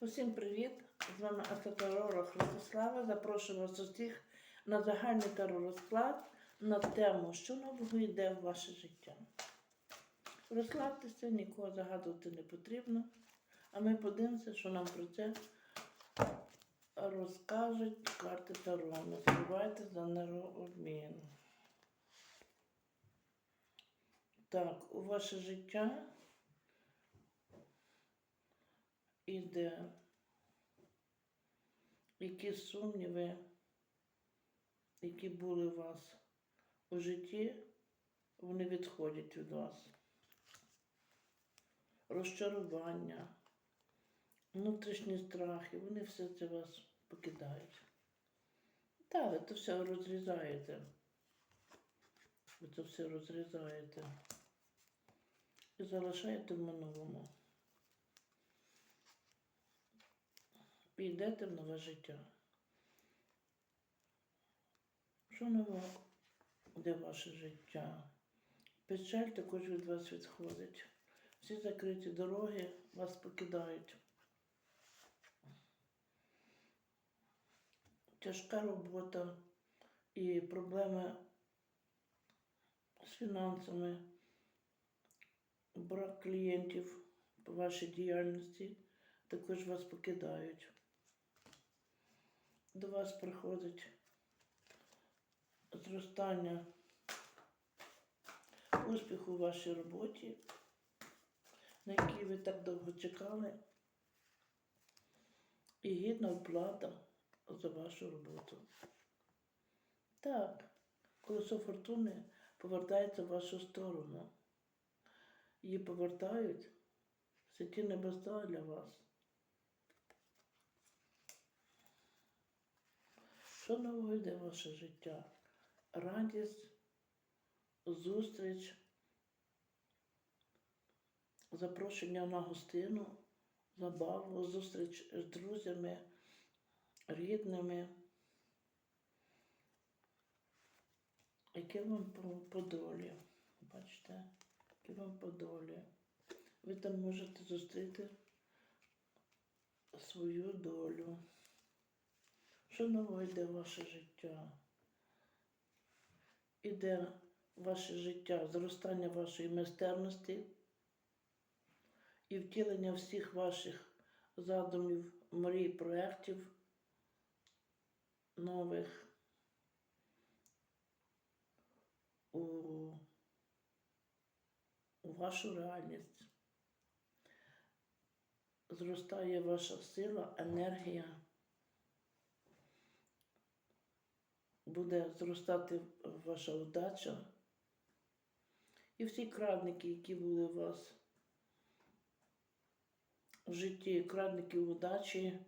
Усім привіт! З вами автотеророг Ростислава. Запрошую вас усіх на загальний теророзклад на тему, що нового йде в ваше життя. Розслабтеся, нікого загадувати не потрібно. А ми подивимося, що нам про це розкажуть карти Таро. Не забувайте за нейрообмін. Так, у ваше життя іде які сумніви, які були у вас у житті, вони відходять від вас. Розчарування, внутрішні страхи, вони все це вас покидають. Так, ви це все розрізаєте. Ви це все розрізаєте і залишаєте в минулому. І йдете в нове життя. Що нового де ваше життя? Печаль також від вас відходить. Всі закриті дороги вас покидають. Тяжка робота і проблеми з фінансами, брак клієнтів по вашій діяльності також вас покидають. До вас приходить зростання успіху у вашій роботі, на якій ви так довго чекали, і гідна оплата за вашу роботу. Так, колесо фортуни повертається в вашу сторону. Її повертають святі небеса для вас. Що нового йде в ваше життя? Радість, зустріч, запрошення на гостину, забаву, зустріч з друзями, рідними. Яке вам по, по долі? Бачите, яке вам по долі. Ви там можете зустріти свою долю. Що нового йде в ваше життя? Іде ваше життя зростання вашої майстерності і втілення всіх ваших задумів, мрій, проєктів нових у, у вашу реальність. Зростає ваша сила, енергія. Буде зростати ваша удача. І всі крадники, які були у вас в житті, крадники удачі,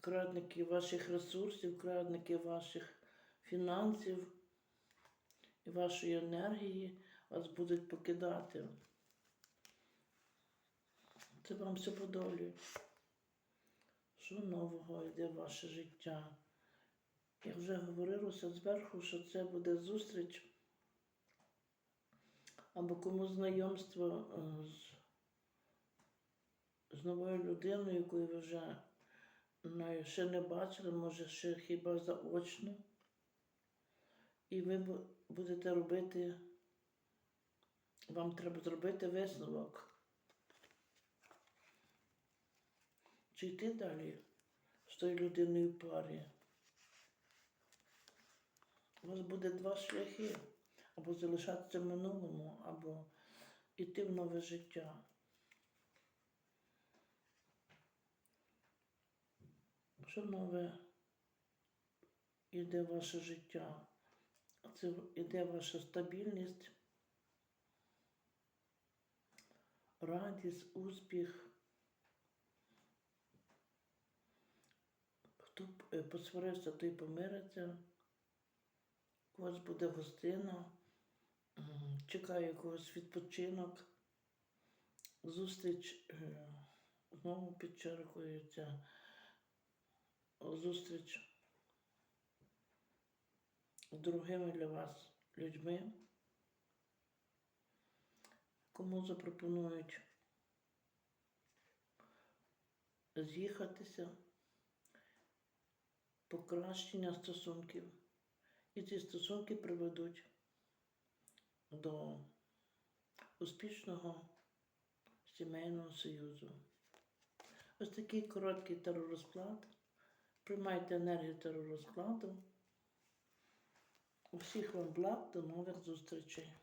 крадники ваших ресурсів, крадники ваших фінансів і вашої енергії вас будуть покидати. Це вам все по долі. Що нового йде в ваше життя? Як вже говорилося зверху, що це буде зустріч або кому знайомство е, з, з новою людиною, якою ви вже ну, ще не бачили, може ще хіба заочно. І ви будете робити, вам треба зробити висновок. Чи йти далі з тою людиною в парі? У вас буде два шляхи. Або залишатися в минулому, або йти в нове життя. Що нове йде ваше життя? Це йде ваша стабільність, радість, успіх. Хто е, посварився, той помириться. У вас буде гостина, м, чекає якогось відпочинок, зустріч е, знову підчеркується, зустріч з другими для вас людьми, кому запропонують з'їхатися, покращення стосунків. І ці стосунки приведуть до успішного сімейного союзу. Ось такий короткий теророзклад. Приймайте енергію теророзкладу. Усіх вам благ, до нових зустрічей.